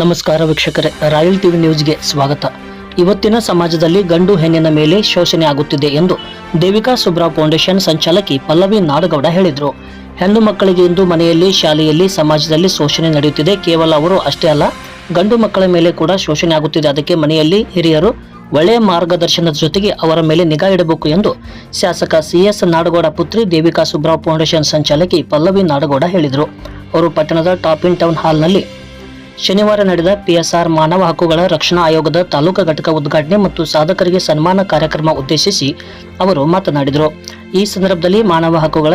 ನಮಸ್ಕಾರ ವೀಕ್ಷಕರೇ, royal TV ನ್ಯೂಸ್ಗೆ ಸ್ವಾಗತ. ಇವತ್ತಿನ ಸಮಾಜದಲ್ಲಿ ಗಂಡು ಹೆಣ್ಣಿನ ಮೇಲೆ ಶೋಷಣೆ ಆಗುತ್ತಿದೆ ಎಂದು ದೇವಿಕಾ ಸುಬ್ರಾ ಫೌಂಡೇಶನ್ ಸಂಚಾಲಕಿ ಪಲ್ಲವಿ ನಾಡಗೌಡ ಹೇಳಿದರು. ಹೆಣ್ಣು ಮಕ್ಕಳಿಗೆ ಇಂದು ಮನೆಯಲ್ಲಿ, ಶಾಲೆಯಲ್ಲಿ, ಸಮಾಜದಲ್ಲಿ ಶೋಷಣೆ ನಡೆಯುತ್ತಿದೆ. ಕೇವಲ ಅವರು ಅಷ್ಟೇ ಅಲ್ಲ, ಗಂಡು ಮಕ್ಕಳ ಮೇಲೆ ಕೂಡ ಶೋಷಣೆ ಆಗುತ್ತಿದೆ. ಅದಕ್ಕೆ ಮನೆಯಲ್ಲಿ ಹಿರಿಯರು ಒಳ್ಳೆಯ ಮಾರ್ಗದರ್ಶನದ ಜೊತೆಗೆ ಅವರ ಮೇಲೆ ನಿಗಾ ಇಡಬೇಕು ಎಂದು ಶಾಸಕ ಸಿಎಸ್ ನಾಡಗೌಡ ಪುತ್ರಿ ದೇವಿಕಾ ಸುಬ್ರಾವ್ ಫೌಂಡೇಶನ್ ಸಂಚಾಲಕಿ ಪಲ್ಲವಿ ನಾಡಗೌಡ ಹೇಳಿದರು. ಅವರು ಪಟ್ಟಣದ ಟಾಪ್ ಇನ್ ಟೌನ್ ಹಾಲ್ನಲ್ಲಿ ಶನಿವಾರ ನಡೆದ ಪಿಎಸ್ಆರ್ ಮಾನವ ಹಕ್ಕುಗಳ ರಕ್ಷಣಾ ಆಯೋಗದ ತಾಲೂಕಾ ಘಟಕ ಉದ್ಘಾಟನೆ ಮತ್ತು ಸಾಧಕರಿಗೆ ಸನ್ಮಾನ ಕಾರ್ಯಕ್ರಮ ಉದ್ದೇಶಿಸಿ ಅವರು ಮಾತನಾಡಿದರು. ಈ ಸಂದರ್ಭದಲ್ಲಿ ಮಾನವ ಹಕ್ಕುಗಳ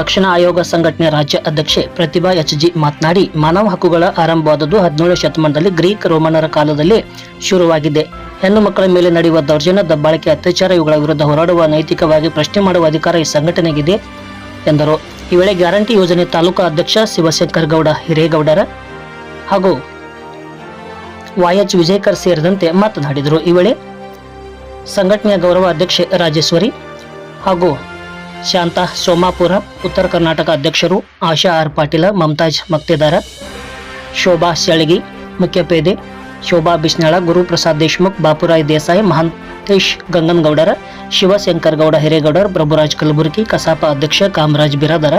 ರಕ್ಷಣಾ ಆಯೋಗ ಸಂಘಟನೆ ರಾಜ್ಯ ಅಧ್ಯಕ್ಷೆ ಪ್ರತಿಭಾ ಎಚ್ ಜಿ ಮಾತನಾಡಿ, ಮಾನವ ಹಕ್ಕುಗಳ ಆರಂಭವಾದದ್ದು ಹದಿನೇಳು ಶತಮಾನದಲ್ಲಿ ಗ್ರೀಕ್ ರೋಮನರ ಕಾಲದಲ್ಲಿ ಶುರುವಾಗಿದೆ. ಹೆಣ್ಣು ಮಕ್ಕಳ ಮೇಲೆ ನಡೆಯುವ ದೌರ್ಜನ್ಯ, ದಬ್ಬಾಳಿಕೆ, ಅತ್ಯಾಚಾರ ಇವುಗಳ ವಿರುದ್ಧ ಹೋರಾಡುವ ನೈತಿಕವಾಗಿ ಪ್ರಶ್ನೆ ಮಾಡುವ ಅಧಿಕಾರ ಈ ಸಂಘಟನೆಗಿದೆ, ಎಂದರು. ಈ ವೇಳೆ ಗ್ಯಾರಂಟಿ ಯೋಜನೆ ತಾಲೂಕಾ ಅಧ್ಯಕ್ಷ ಶಿವಶಂಕರ್ ಗೌಡ ಹಿರೇಗೌಡರ ಹಾಗೂ ವಾಯಚ್ ವಿಜಯಕರ್ ಸೇರಿದಂತೆ ಮಾತನಾಡಿದರು ಈ ವೇಳೆ ಸಂಘಟನೆಯ ಗೌರವ ಅಧ್ಯಕ್ಷೆ ರಾಜೇಶ್ವರಿ ಹಾಗೂ ಶಾಂತಾ ಸೋಮಾಪುರ, ಉತ್ತರ ಕರ್ನಾಟಕ ಅಧ್ಯಕ್ಷರು ಆಶಾ ಆರ್ ಪಾಟೀಲ, ಮಮತಾಜ್ ಮಕ್ತೇದಾರ, ಶೋಭಾ ಶೆಳಗಿ, ಮುಖ್ಯಪೇದೆ ಶೋಭಾ ಬಿಸ್ನಾಳ, ಗುರುಪ್ರಸಾದ್ ದೇಶ್ಮುಖ್, ಬಾಪುರಾಯ್ ದೇಸಾಯಿ, ಮಹಾಂತೇಶ್ ಗಂಗನಗೌಡರ ಶಿವಶಂಕರ್ ಗೌಡ ಹಿರೇಗೌಡರ್, ಪ್ರಭುರಾಜ್ ಕಲಬುರ್ಗಿ, ಕಸಾಪ ಅಧ್ಯಕ್ಷ ಕಾಮರಾಜ್ ಬಿರಾದರ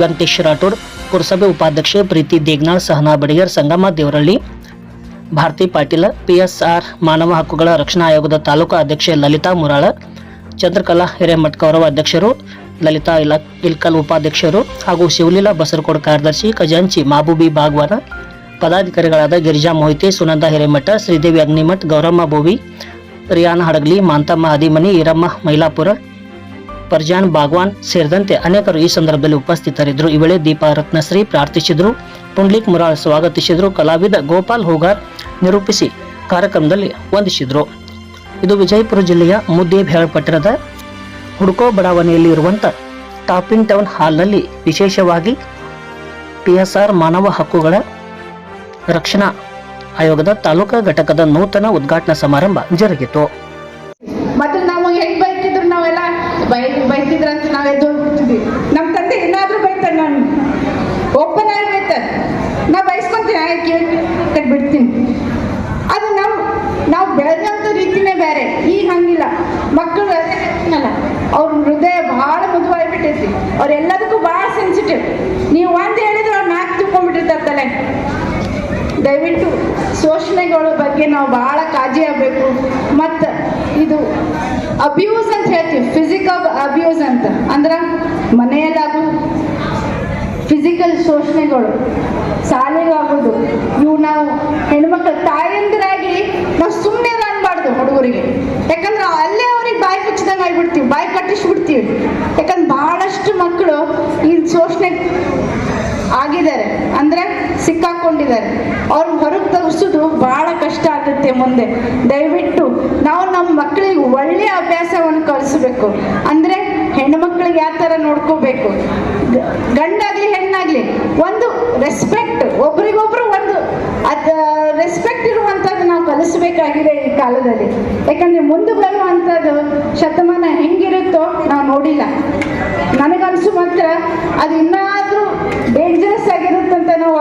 ವೆಂಕಟೇಶ್ ರಾಠೋಡ್, ಪುರಸಭೆ ಉಪಾಧ್ಯಕ್ಷೆ ಪ್ರೀತಿ ದೇಗ್ನಾಳ್, ಸಹನಾ ಬಡಿಗರ್, ಸಂಗಮ ದೇವರಳ್ಳಿ, ಭಾರತಿ ಪಾಟೀಲ, ಪಿಎಸ್ಆರ್ ಮಾನವ ಹಕ್ಕುಗಳ ರಕ್ಷಣಾ ಆಯೋಗದ ತಾಲೂಕು ಅಧ್ಯಕ್ಷೆ ಲಲಿತಾ ಮುರಾಳ, ಚಂದ್ರಕಲಾ ಹಿರೇಮಠ ಗೌರವ ಅಧ್ಯಕ್ಷರು ಲಲಿತಾ ಇಲಾ ಇಲ್ಕಲ್ ಉಪಾಧ್ಯಕ್ಷರು ಹಾಗೂ ಶಿವಲೀಲಾ ಬಸರಕೋಡ್ ಕಾರ್ಯದರ್ಶಿ ಖಜಾಂಚಿ ಮಾಬೂಬಿ ಬಾಗ್ವಾನ ಪದಾಧಿಕಾರಿಗಳಾದ ಗಿರಿಜಾ ಮೊಹಿತೆ, ಸುನಂದ ಹಿರೇಮಠ, ಶ್ರೀದೇವಿ ಅಗ್ನಿಮಠ್, ಗೌರಮ್ಮ ಬೋವಿ ರಿಯಾನ ಹಡಗಲಿ, ಮಾಂತಮ್ಮ ಅದಿಮನಿ ಈರಮ್ಮ ಮೈಲಾಪುರ ಪರ್ಜಾನ್ ಬಾಗ್ವಾನ್ ಸೇರಿದಂತೆ ಅನೇಕರು ಈ ಸಂದರ್ಭದಲ್ಲಿ ಉಪಸ್ಥಿತರಿದ್ದರು. ಈ ವೇಳೆ ದೀಪಾ ರತ್ನಶ್ರೀ ಪ್ರಾರ್ಥಿಸಿದರು. ಪುಂಡ್ಲಿಕ್ ಮುರಾಳ್ ಸ್ವಾಗತಿಸಿದರು. ಕಲಾವಿದ ಗೋಪಾಲ್ ಹೋಗಾರ್ ನಿರೂಪಿಸಿ ಕಾರ್ಯಕ್ರಮದಲ್ಲಿ ವಂದಿಸಿದರು. ಇದು ವಿಜಯಪುರ ಜಿಲ್ಲೆಯ ಮುದ್ದೆ ಪಟ್ಟಣದ ಹುಡ್ಕೋ ಬಡಾವಣೆಯಲ್ಲಿ ಇರುವಂಥ ಟಾಪಿನ್ ಟೌನ್ ಹಾಲ್ನಲ್ಲಿ ವಿಶೇಷವಾಗಿ ಪಿಎಸ್ಆರ್ ಮಾನವ ಹಕ್ಕುಗಳ ರಕ್ಷಣಾ ಆಯೋಗದ ತಾಲೂಕಾ ಘಟಕದ ನೂತನ ಉದ್ಘಾಟನಾ ಸಮಾರಂಭ ಜರುಗಿತು. ಎದ್ದು ನಮ್ಮ ತಂದೆ ಏನಾದರೂ ಬೈತಾರೆ ನಾನು. ಓಪನ್ ಆಗಿ ನಾವು ನಾ ಬೈಸ್ಕೊಂತೀನಿ ಆಯ್ಕೆ ಕಟ್ ಬಿಡ್ತೀನಿ. ಅದು ನಾವು ನಾವು ಬೆಳೆದಂಥ ರೀತಿನೇ ಬೇರೆ. ಈಗ ಹಂಗಿಲ್ಲ. ಮಕ್ಕಳು ಅವ್ರ ಹೃದಯ ಭಾಳ ಮೃದುವಾಗಿಬಿಟ್ಟೈತಿ ಅವ್ರೆಲ್ಲದಕ್ಕೂ ಭಾಳ ಸೆನ್ಸಿಟಿವ್ ನೀವು ಅಂತ ಹೇಳಿದ್ರೆ ಅವ್ರು ನಾಲ್ಕು ತಿಳ್ಕೊಂಡ್ಬಿಟ್ಟಿರ್ತಾರೆ ತಲೆ ದಯವಿಟ್ಟು ಶೋಷಣೆಗಳ ಬಗ್ಗೆ ನಾವು ಭಾಳ ಕಾಳಜಿ ಆಗಬೇಕು. ಮತ್ತು ಇದು ಅಬ್ಯೂಸ್ ಅಂತ ಹೇಳ್ತೀವಿ. ಫಿಸಿಕಲ್ ಅಬ್ಯೂಸ್ ಅಂತ. ಅಂದ್ರೆ ಮನೆಯಲ್ಲಾಗು ಫಿಸಿಕಲ್ ಶೋಷಣೆಗಳು, ಶಾಲೆಗಾಗೋದು ಇವು ನಾವು ಹೆಣ್ಮಕ್ಳು ತಾಯಂದಿರಾಗಿ ನಾವು ಸುಮ್ಮನೆ ಅನ್ಬಾರ್ದು ಹುಡುಗರಿಗೆ. ಯಾಕಂದ್ರೆ ಅಲ್ಲೇ ಅವ್ರಿಗೆ ಬಾಯಿ ಮುಚ್ಚಿದಂಗೆ ಆಗಿಬಿಡ್ತೀವಿ, ಬಾಯಿ ಕಟ್ಟಿಸ್ಬಿಡ್ತೀವಿ. ಯಾಕಂದ್ರೆ ಭಾಳಷ್ಟು ಮಕ್ಕಳು ಈ ಶೋಷಣೆ ಆಗಿದ್ದಾರೆ. ಅಂದ್ರೆ ಸಿಕ್ಕಾಕೊಂಡಿದ್ದಾರೆ. ಅವ್ರನ್ನ ಹೊರಗೆ ತರಿಸೋದು ಬಹಳ ಕಷ್ಟ ಆಗುತ್ತೆ ಮುಂದೆ. ದಯವಿಟ್ಟು ನಾವು ನಮ್ಮ ಕಲಿಸ್ಬೇಕು ಅಂದ್ರೆ ಹೆಣ್ಣು ಮಕ್ಕಳಿಗೆ ಯಾವ ಥರ ನೋಡ್ಕೋಬೇಕು? ಗಂಡಾಗ್ಲಿ ಹೆಣ್ಣಾಗ್ಲಿ ಒಂದು ರೆಸ್ಪೆಕ್ಟ್ ಒಬ್ರಿಗೊಬ್ರು ಒಂದು ಅದ ರೆಸ್ಪೆಕ್ಟ್ ಇರುವಂಥದ್ದು ನಾವು ಕಲಿಸ್ಬೇಕಾಗಿದೆ ಈ ಕಾಲದಲ್ಲಿ. ಯಾಕಂದ್ರೆ ಮುಂದೆ ಬರುವಂಥದ್ದು ಶತಮಾನ ಹೆಂಗಿರುತ್ತೋ ನಾವು ನೋಡಿಲ್ಲ. ನನಗನ್ಸು ಮಾತ್ರ ಅದು ಇನ್ನಾದ್ರೂ ಡೇಂಜರಸ್ ಆಗಿರುತ್ತಂತ ನಾವು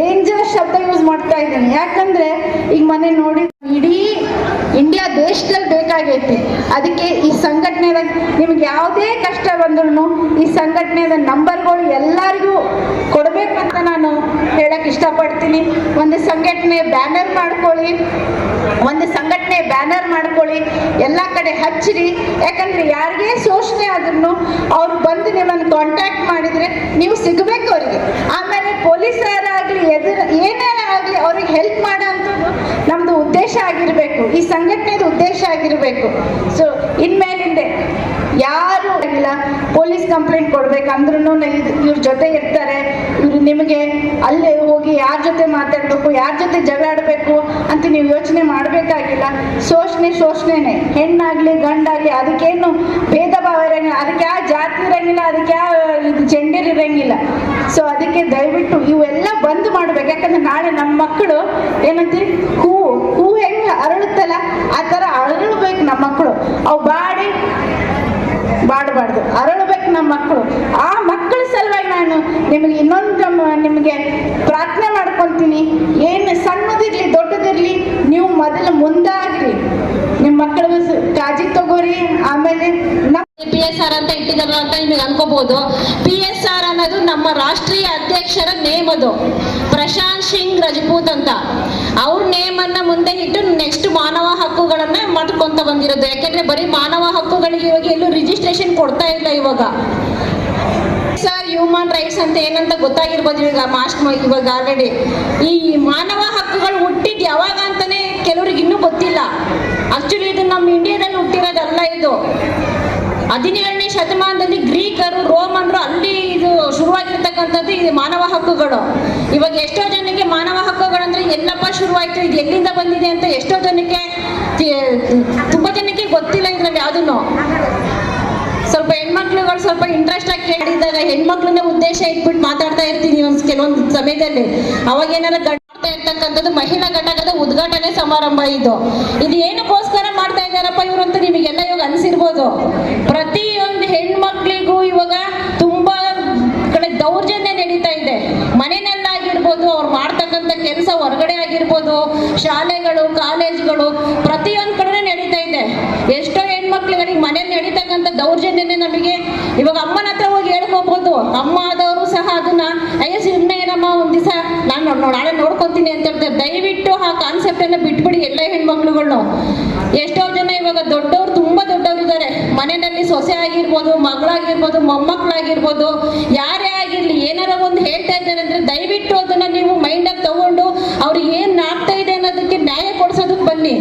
ಡೇಂಜರಸ್ ಶಬ್ದ ಯೂಸ್ ಮಾಡ್ತಾ ಇದ್ದೇನೆ. ಯಾಕಂದ್ರೆ ಈಗ ಮನೆ ನೋಡಿ ಇಡೀ ಇಂಡಿಯಾ ದೇಶದಲ್ಲಿ ಬೇಕಾಗೈತಿ ಅದಕ್ಕೆ ಈ ಸಂಘಟನೆದ ನಿಮ್ಗೆ ಯಾವುದೇ ಕಷ್ಟ ಬಂದ್ರು ಈ ಸಂಘಟನೆದ ನಂಬರ್ಗಳು ಎಲ್ಲರಿಗೂ ಕೊಡಬೇಕಂತ ನಾನು ಹೇಳಕ್ ಇಷ್ಟಪಡ್ತೀನಿ. ಒಂದು ಸಂಘಟನೆ ಬ್ಯಾನರ್ ಮಾಡ್ಕೊಳ್ಳಿ. ಒಂದು ಸಂಘಟನೆ ಬ್ಯಾನರ್ ಮಾಡ್ಕೊಳ್ಳಿ. ಎಲ್ಲ ಕಡೆ ಹಚ್ಚಿರಿ. ಯಾಕಂದ್ರೆ ಯಾರಿಗೆ ಶೋಷಣೆ ಆದ್ರೂ ಅವ್ರು ಬಂದು ನಿಮ್ಮನ್ನು ಕಾಂಟ್ಯಾಕ್ಟ್ ಮಾಡಿದ್ರೆ ನೀವು ಸಿಗಬೇಕು ಅವರಿಗೆ. ಆಮೇಲೆ ಪೊಲೀಸರಾಗಲಿ, ಎದುರ, ಏನೇ ಆಗಲಿ ಅವ್ರಿಗೆ ಹೆಲ್ಪ್ ಮಾಡೋ ನಮ್ಮದು ಉದ್ದೇಶ ಆಗಿರಬೇಕು. ಈ ಸಂಘಟನೆದು ಉದ್ದೇಶ ಆಗಿರಬೇಕು. ಸೊ ಇನ್ಮೇಲಿಂದೆ ಯಾರು ಇಲ್ಲ. ಪೊಲೀಸ್ ಕಂಪ್ಲೇಂಟ್ ಕೊಡ್ಬೇಕಂದ್ರೂ ಇವ್ರ ಜೊತೆ ಇರ್ತಾರೆ. ಇವ್ರು ನಿಮಗೆ ಅಲ್ಲೇ ಹೋಗಿ ಯಾರ ಜೊತೆ ಮಾತಾಡಬೇಕು, ಯಾರ ಜೊತೆ ಜಗಳಾಡಬೇಕು ಅಂತ ನೀವು ಯೋಚನೆ ಮಾಡಬೇಕಾಗಿಲ್ಲ. ಶೋಷಣೆ ಶೋಷಣೆನೆ. ಹೆಣ್ಣಾಗ್ಲಿ, ಗಂಡಾಗ್ಲಿ ಅದಕ್ಕೇನು ಭೇದ ಭಾವ ಇರಂಗಿಲ್ಲ. ಅದಕ್ಕೆ ಯಾವ ಜಾತಿ ಇರಂಗಿಲ್ಲ, ಅದಕ್ಕೆ ಯಾವ ಇದು ಜೆಂಡರ್ ಇರಂಗಿಲ್ಲ. ಸೊ ಅದಕ್ಕೆ ದಯವಿಟ್ಟು ಇವೆಲ್ಲ ಬಂದ್ ಮಾಡ್ಬೇಕು. ಯಾಕಂದ್ರೆ ನಾಳೆ ನಮ್ಮ ಮಕ್ಕಳು ಏನಂತೀವಿ ಹೂ ಹೂ ಹೆಂಗೆ ಅರಳುತ್ತಲ್ಲ, ಆ ಥರ ಅರಳಬೇಕು ನಮ್ಮ ಮಕ್ಕಳು. ಅವು ಬಾಡಿ ಬಾಡಬಾರ್ದು. ಅರಳಬೇಕು ನಮ್ಮ ಮಕ್ಕಳು. ಆ ಮಕ್ಕಳ ಸಲುವಾಗಿ ನಾನು ನಿಮಗೆ ಇನ್ನೊಂದು ನಿಮಗೆ ಪ್ರಾರ್ಥನೆ ಮಾಡ್ಕೊತೀನಿ ಏನು ಸಣ್ಣದಿರ್ಲಿ, ದೊಡ್ಡದಿರಲಿ, ನೀವು ಮೊದಲು ಮುಂದಾಗ್ರಿ. ನಿಮ್ಮ ಮಕ್ಕಳ ಕಾಳಜಿ ತಗೋರಿ. ಆಮೇಲೆ ಪಿ ಎಸ್ ಆರ್ ಅಂತ ಇಟ್ಟಿದ್ದಾರೆ ಅಂತ ನಿಮಗೆ ಅನ್ಕೋಬಹುದು. ಪಿ ಎಸ್ ಆರ್ ನಮ್ಮ ರಾಷ್ಟ್ರೀಯ ಅಧ್ಯಕ್ಷರ ನೇಮ್ ಅದು. ಪ್ರಶಾಂತ್ ಸಿಂಗ್ ರಜಪೂತ್ ಅಂತ. ಅವ್ರ ನೇಮ್ ಅನ್ನ ಮುಂದೆ ಇಟ್ಟು ನೆಕ್ಸ್ಟ್ ಮಾನವ ಹಕ್ಕುಗಳನ್ನ ಮಾಡ್ಕೊಂತ ಬಂದಿರೋದು. ಯಾಕೆಂದ್ರೆ ಬರೀ ಮಾನವ ಹಕ್ಕುಗಳಿಗೆ ಇವಾಗ ಎಲ್ಲೂ ರಿಜಿಸ್ಟ್ರೇಷನ್ ಕೊಡ್ತಾ ಇಲ್ಲ ಇವಾಗ. ಸರ್ ಹ್ಯೂಮನ್ ರೈಟ್ಸ್ ಅಂತ ಏನಂತ ಗೊತ್ತಾಗಿರ್ಬೋದು ಇವಾಗ ಮಾಸ್ಟ್ ಇವಾಗ ಆಲ್ರೆಡಿ ಈ ಮಾನವ ಹಕ್ಕುಗಳು ಹುಟ್ಟಿದ್ ಯಾವಾಗ ಅಂತಾನೆ ಕೆಲವ್ರಿಗೆ ಇನ್ನೂ ಗೊತ್ತಿಲ್ಲ. ಆಕ್ಚುಲಿ ಇದು ನಮ್ಮ ಇಂಡಿಯಾದಲ್ಲಿ ಹುಟ್ಟಿರೋದಲ್ಲ ಇದು. ಹದಿನೇಳನೇ ಶತಮಾನದಲ್ಲಿ ಗ್ರೀಕರು, ರೋಮನ್ರು ಅಲ್ಲಿ ಇದು ಶುರುವಾಗಿರ್ತಕ್ಕಂಥದ್ದು ಇದು ಮಾನವ ಹಕ್ಕುಗಳು. ಇವಾಗ ಎಷ್ಟೋ ಜನಕ್ಕೆ ಮಾನವ ಹಕ್ಕುಗಳು ಅಂದ್ರೆ ಎಲ್ಲಪ್ಪ ಶುರುವಾಯ್ತು, ಇದು ಎಲ್ಲಿಂದ ಬಂದಿದೆ ಅಂತ ಎಷ್ಟೋ ಜನಕ್ಕೆ ತುಂಬಾ ಜನಕ್ಕೆ ಗೊತ್ತಿಲ್ಲ ಇದ್ರಲ್ಲಿ ಯಾವ್ದನ್ನು ಸ್ವಲ್ಪ ಹೆಣ್ಮಕ್ಳುಗಳು ಸ್ವಲ್ಪ ಇಂಟ್ರೆಸ್ಟ್ ಆಗಿ ಕೇಳಿದಾಗ ಹೆಣ್ಮಕ್ಳನ್ನ ಉದ್ದೇಶ ಇಟ್ಬಿಟ್ಟು ಮಾತಾಡ್ತಾ ಇರ್ತೀನಿ ಒಂದ್ ಕೆಲವೊಂದು ಸಮಯದಲ್ಲಿ. ಅವಾಗ ಏನಾರ ಮಾಡ್ತಾ ಇರ್ತಕ್ಕಂಥದ್ದು ಮಹಿಳಾ ಘಟಕದ ಉದ್ಘಾಟನೆ ಸಮಾರಂಭ ಇದು. ಇದು ಏನಕ್ಕೋಸ್ಕರ ಮಾಡ್ತಾ ಇದ್ದಾರಪ್ಪ ಇವರು ಅಂತ ನಿಮಗೆಲ್ಲ ಇವಾಗ ಅನ್ಸಿರ್ಬೋದು. ಪ್ರತಿಯೊಂದು ಹೆಣ್ಮಕ್ಳಿಗೂ ಇವಾಗ ತುಂಬಾ ಕಡೆ ದೌರ್ಜನ್ಯ ನಡೀತಾ ಇದೆ. ಮನೆಯಲ್ಲಾಗಿರ್ಬೋದು, ಅವ್ರು ಮಾಡ್ತಕ್ಕಂಥ ಕೆಲಸ ಹೊರಗಡೆ ಆಗಿರ್ಬೋದು, ಶಾಲೆಗಳು, ಕಾಲೇಜುಗಳು, ಪ್ರತಿಯೊಂದು ಕಡೆ ನಡೀತಾ ಇದೆ ಎಷ್ಟೋ ಹೆಣ್ಮಕ್ಳುಗಳಿಗೆ ಮನೇಲಿ ನಡೀತಕ್ಕಂಥ ದೌರ್ಜನ್ಯನೇ ನಮಗೆ. ಇವಾಗ ಅಮ್ಮನ ಹತ್ರ ಹೋಗಿ ಹೇಳ್ಕೋಬಹುದು ಅಮ್ಮ ಆದವರು ಸಹ ಅದನ್ನ, ಅಯ್ಯೋ ಸುಮ್ಮನೆ ಏನಮ್ಮ ಒಂದ್ ದಿವಸ ನಾನು ನಾಳೆ ನೋಡ್ಕೊತೀನಿ ಅಂತ ಹೇಳ್ತಾರೆ. ದಯವಿಟ್ಟು ಆ ಕಾನ್ಸೆಪ್ಟ್ ಅನ್ನ ಬಿಟ್ಬಿಡಿ ಎಲ್ಲ ಹೆಣ್ಮಕ್ಳುಗಳು ಎಷ್ಟೋ ಜನ ಇವಾಗ ದೊಡ್ಡವ್ರು ತುಂಬಾ ದೊಡ್ಡವ್ರು ಇದ್ದಾರೆ ಮನೆಯಲ್ಲಿ ಸೊಸೆ ಆಗಿರ್ಬೋದು, ಮಗಳಾಗಿರ್ಬೋದು, ಮೊಮ್ಮಕ್ಕಳಾಗಿರ್ಬೋದು, ಯಾರೇ ಆಗಿರ್ಲಿ, ಏನಾರ ಒಂದು ಹೇಳ್ತಾ ಇದ್ದಾರೆ ಅಂದ್ರೆ ದಯವಿಟ್ಟು ಅದನ್ನ ನೀವು ಮೈಂಡ್ ಅಲ್ಲಿ ತಗೊಂಡು ಅವ್ರಿಗೆ ಏನ್ ಆಗ್ತಾ ಇದೆ ಅನ್ನೋದಕ್ಕೆ ನ್ಯಾಯ ಕೊಡ್ಸೋದಕ್ಕೆ ಬನ್ನಿ.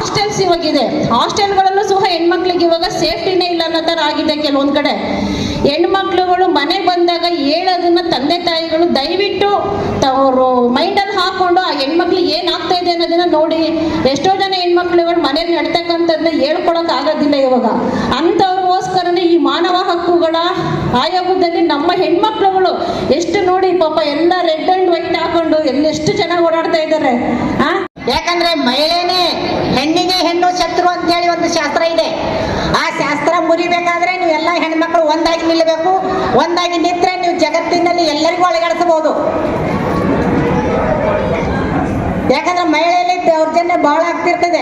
ಹಾಸ್ಟೆಲ್ಸ್ ಇವಾಗಿದೆ. ಹಾಸ್ಟೆಲ್ಗಳಲ್ಲೂ ಸಹ ಹೆಣ್ಮಕ್ಳಿಗೆ ಇವಾಗ ಸೇಫ್ಟಿನೇ ಇಲ್ಲ ಅನ್ನೋ ಥರ ಆಗಿದೆ ಕೆಲವೊಂದ್ ಕಡೆ. ಹೆಣ್ಮಕ್ಳುಗಳು ಮನೆಗೆ ಬಂದಾಗ ಹೇಳೋದನ್ನ ತಂದೆ ತಾಯಿಗಳು ದಯವಿಟ್ಟು ಅವರು ಮೈಂಡಲ್ಲಿ ಹಾಕೊಂಡು ಆ ಹೆಣ್ಮಕ್ಳು ಏನ್ ಆಗ್ತಾ ಇದೆ ಅನ್ನೋದನ್ನ ನೋಡಿ ಎಷ್ಟೋ ಜನ ಹೆಣ್ಮಕ್ಳುಗಳು ಮನೇಲಿ ನಡ್ತಕ್ಕಂಥದ್ದನ್ನ ಹೇಳ್ಕೊಳಕ್ ಆಗೋದಿಲ್ಲ ಇವಾಗ. ಅಂಥವ್ರಿಗೋಸ್ಕರನೇ ಈ ಮಾನವ ಹಕ್ಕುಗಳ ಆಯೋಗದಲ್ಲಿ ನಮ್ಮ ಹೆಣ್ಮಕ್ಳುಗಳು ಎಷ್ಟು ನೋಡಿ ಪಾಪ ಎಲ್ಲ ರೆಡ್ ಅಂಡ್ ವೈಟ್ ಹಾಕೊಂಡು ಎಲ್ಲೆಷ್ಟು ಜನ ಓಡಾಡ್ತಾ ಇದ್ದಾರೆ. ಯಾಕಂದ್ರೆ ಮಹಿಳೆನೇ ಹೆಣ್ಣಿಗೆ ಹೆಣ್ಣು ಶತ್ರು ಅಂತ ಹೇಳಿ ಒಂದು ಶಾಸ್ತ್ರ ಇದೆ ಆ ಶಾಸ್ತ್ರ ಮುರಿಬೇಕಾದ್ರೆ ನೀವು ಎಲ್ಲ ಹೆಣ್ಮಕ್ಳು ಒಂದಾಗಿ ನಿಲ್ಲಬೇಕು, ಒಂದಾಗಿ ನಿಂತರೆ ನೀವು ಜಗತ್ತಿನಲ್ಲಿ ಎಲ್ಲರಿಗೂ ಒಳಗಾಡಿಸಬಹುದು ಯಾಕಂದ್ರೆ ಮಹಿಳೆಯಲ್ಲಿ ದೌರ್ಜನ್ಯ ಬಹಳ ಆಗ್ತಿರ್ತದೆ.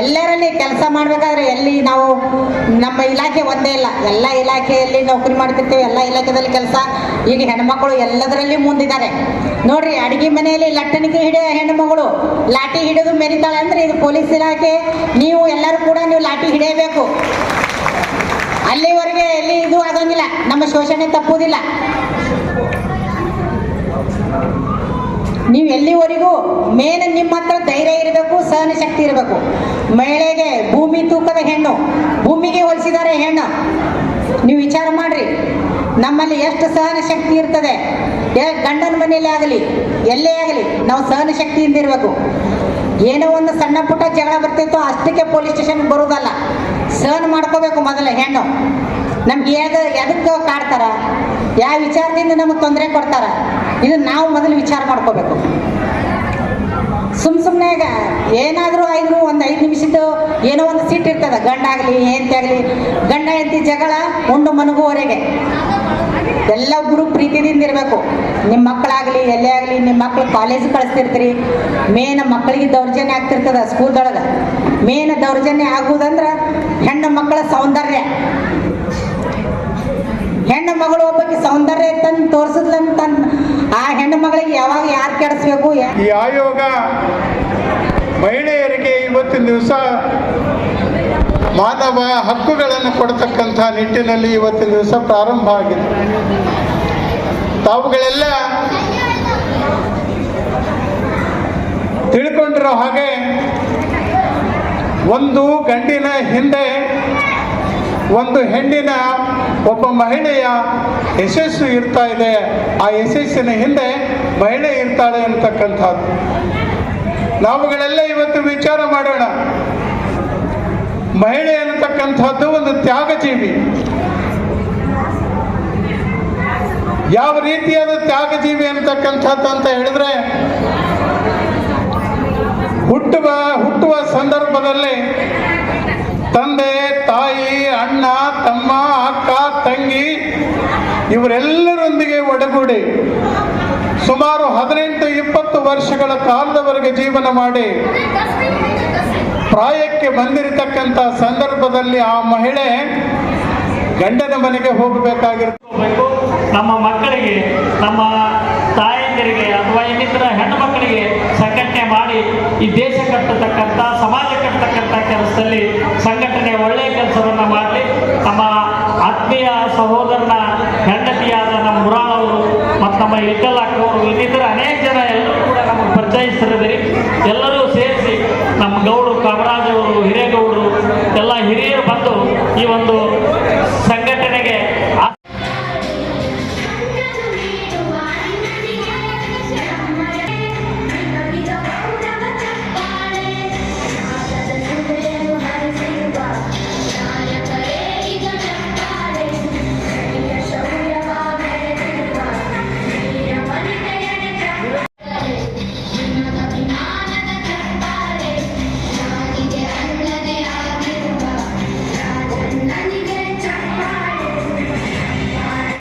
ಎಲ್ಲರಲ್ಲಿ ಕೆಲಸ ಮಾಡ್ಬೇಕಾದ್ರೆ ಎಲ್ಲಿ ನಾವು ನಮ್ಮ ಇಲಾಖೆ ಒಂದೇ ಇಲ್ಲ. ಎಲ್ಲ ಇಲಾಖೆಯಲ್ಲಿ ನೌಕರಿ ಮಾಡ್ತಿರ್ತೇವೆ, ಎಲ್ಲ ಇಲಾಖೆದಲ್ಲಿ ಕೆಲಸ. ಈಗ ಹೆಣ್ಮಕ್ಳು ಎಲ್ಲದರಲ್ಲಿ ಮುಂದಿದ್ದಾರೆ. ನೋಡ್ರಿ, ಅಡಿಗೆ ಮನೆಯಲ್ಲಿ ಲಟ್ಟಣಿಗೆ ಹಿಡಿಯೋ ಹೆಣ್ಮಗಳು, ಲಾಠಿ ಹಿಡಿದು ಮೆರಿತಾಳೆ ಅಂದ್ರೆ ಇದು ಪೊಲೀಸ್ ಇಲಾಖೆ. ನೀವು ಎಲ್ಲರೂ ಕೂಡ ನೀವು ಲಾಠಿ ಹಿಡಿಯಬೇಕು. ಎಲ್ಲಿ ಇದು ಆಗಂಗಿಲ್ಲ ನಮ್ಮ ಶೋಷಣೆ ತಪ್ಪುವುದಿಲ್ಲ ನೀವು ಎಲ್ಲಿವರೆಗೂ ಮೇನ್ ನಿಮ್ಮ ಹತ್ರ ಧೈರ್ಯ ಇರಬೇಕು, ಸಹನ ಶಕ್ತಿ ಇರಬೇಕು. ಮಹಿಳೆಗೆ ಭೂಮಿ ತೂಕದ ಹೆಣ್ಣು, ಭೂಮಿಗೆ ಹೋಲಿಸಿದಾರೆ ಹೆಣ್ಣು. ನೀವು ವಿಚಾರ ಮಾಡ್ರಿ. ನಮ್ಮಲ್ಲಿ ಎಷ್ಟು ಸಹನ ಶಕ್ತಿ ಇರ್ತದೆ. ಗಂಡನ ಮನೆಯಲ್ಲೇ ಆಗಲಿ, ಎಲ್ಲೇ ಆಗಲಿ, ನಾವು ಸಹನ ಶಕ್ತಿಯಿಂದ ಇರಬೇಕು. ಏನೋ ಒಂದು ಸಣ್ಣ ಪುಟ್ಟ ಜಗಳ ಬರ್ತಿತ್ತು, ಅಷ್ಟಕ್ಕೆ ಪೊಲೀಸ್ ಸ್ಟೇಷನ್ಗೆ ಬರೋದಲ್ಲ ಸಹನ ಮಾಡ್ಕೋಬೇಕು ಮೊದಲ ಹೆಣ್ಣು. ನಮ್ಗೆ ಯಾವ್ದು ಎದಕ್ಕೆ ಕಾಡ್ತಾರ? ಯಾವ ವಿಚಾರದಿಂದ ನಮಗೆ ತೊಂದರೆ ಕೊಡ್ತಾರ? ಇದು ನಾವು ಮೊದಲು ವಿಚಾರ ಮಾಡ್ಕೋಬೇಕು. ಸುಮ್ ಸುಮ್ಮನೆ ಏನಾದರೂ ಆಯ್ತು ಒಂದು ಐದು ನಿಮಿಷದ ಏನೋ ಒಂದು ಸೀಟ್ ಇರ್ತದ, ಗಂಡ ಆಗಲಿ, ಹೆಂಡತಿ ಆಗಲಿ, ಗಂಡ ಹೆಂಡತಿ ಜಗಳ ಉಂಡು ಮನಗುವವರೆಗೆ ಗುರು ಪ್ರೀತಿದಿಂದ ಇರಬೇಕು. ನಿಮ್ಮ ಮಕ್ಕಳಾಗಲಿ, ಎಲ್ಲೇ ಆಗಲಿ ನಿಮ್ಮ ಮಕ್ಕಳು ಕಾಲೇಜ್ ಕಳಿಸ್ತಿರ್ತೀರಿ. ಮೇನ್ ಮಕ್ಕಳಿಗೆ ದೌರ್ಜನ್ಯ ಆಗ್ತಿರ್ತದ ಸ್ಕೂಲ್ದೊಳಗೆ ಮೇನ್ ದೌರ್ಜನ್ಯ ಆಗುವುದಂದ್ರೆ ಹೆಣ್ಣು ಮಕ್ಕಳ ಸೌಂದರ್ಯ. ಹೆಣ್ಣು ಮಗಳು ಒಬ್ಬಕ್ಕೆ ಸೌಂದರ್ಯ ತಂದು ತೋರಿಸಿದ್ಲಂತ ಆ ಹೆಣ್ಣು ಮಗಳಿಗೆ ಯಾವಾಗ ಯಾರು ಕೆಡಿಸ್ಬೇಕು? ಈ ಆಯೋಗ ಮಹಿಳೆಯರಿಗೆ ಇವತ್ತಿನ ದಿವಸ ಮಾನವ ಹಕ್ಕುಗಳನ್ನು ಕೊಡ್ತಕ್ಕಂಥ ನಿಟ್ಟಿನಲ್ಲಿ ಇವತ್ತಿನ ದಿವಸ ಪ್ರಾರಂಭ ಆಗಿದೆ. ತಾವುಗಳೆಲ್ಲ ತಿಳ್ಕೊಂಡಿರೋ ಹಾಗೆ ಒಂದು ಗಂಡಿನ ಹಿಂದೆ ಒಂದು ಹೆಣ್ಣಿನ ಒಬ್ಬ ಮಹಿಳೆಯ ಯಶಸ್ಸು ಇರ್ತಾ ಇದೆ. ಆ ಯಶಸ್ಸಿನ ಹಿಂದೆ ಮಹಿಳೆ ಇರ್ತಾಳೆ ಅಂತಕ್ಕಂಥದ್ದು. ನಾವುಗಳೆಲ್ಲ ಇವತ್ತು ವಿಚಾರ ಮಾಡೋಣ. ಮಹಿಳೆ ಅನ್ನತಕ್ಕಂಥದ್ದು ಒಂದು ತ್ಯಾಗ ಜೀವಿ ಯಾವ ರೀತಿಯಾದ ತ್ಯಾಗ ಜೀವಿ ಅಂತಕ್ಕಂಥದ್ದು ಅಂತ ಹೇಳಿದ್ರೆ, ಹುಟ್ಟುವ ಹುಟ್ಟುವ ಸಂದರ್ಭದಲ್ಲಿ ತಂದೆ ತಾಯಿ, ಅಣ್ಣ, ತಮ್ಮ, ಅಕ್ಕ, ತಂಗಿ, ಇವರೆಲ್ಲರೊಂದಿಗೆ ಒಡಗೂಡಿ ಸುಮಾರು ಹದಿನೆಂಟು, ಇಪ್ಪತ್ತು ವರ್ಷಗಳ ಕಾಲದವರೆಗೆ ಜೀವನ ಮಾಡಿ ಪ್ರಾಯಕ್ಕೆ ಬಂದಿರತಕ್ಕಂಥ ಸಂದರ್ಭದಲ್ಲಿ ಆ ಮಹಿಳೆ ಗಂಡನ ಮನೆಗೆ ಹೋಗಬೇಕಾಗಿರ್ಬೇಕು ನಮ್ಮ ಮಕ್ಕಳಿಗೆ, ನಮ್ಮ ತಾಯಂದಿರಿಗೆ ಅಥವಾ ಇನ್ನಿತರ ಹೆಣ್ಣು ಮಕ್ಕಳಿಗೆ ಸಂಘಟನೆ ಮಾಡಿ ಈ ದೇಶ ಕಟ್ಟತಕ್ಕಂಥ, ಸಮಾಜ ಕಟ್ಟತಕ್ಕಂಥ ಕೆಲಸದಲ್ಲಿ ಸಂಘಟನೆ ಒಳ್ಳೆಯ ಕೆಲಸವನ್ನು ಮಾಡಲಿ. ನಮ್ಮ ಆತ್ಮೀಯ ಸಹೋದರನ ಹೆಂಡತಿಯಾದ ನಮ್ಮ ಮುರಾಳವರು ಮತ್ತು ನಮ್ಮ ಇಲ್ಕಲ್ ಅಕ್ಕವರು ಇನ್ನಿತರ ಅನೇಕ ಜನ ಎಲ್ಲರೂ ಕೂಡ ನಮಗೆ ಪರಿಚಯಿಸ್ತಿರಿದ್ದೀರಿ ಎಲ್ಲರೂ ಸೇರಿಸಿ ನಮ್ಮ ಗೌಡರು ಕಾಮರಾಜವರು ಹಿರೇಗೌಡರು, ಎಲ್ಲ ಹಿರಿಯರು ಬಂದು ಈ ಒಂದು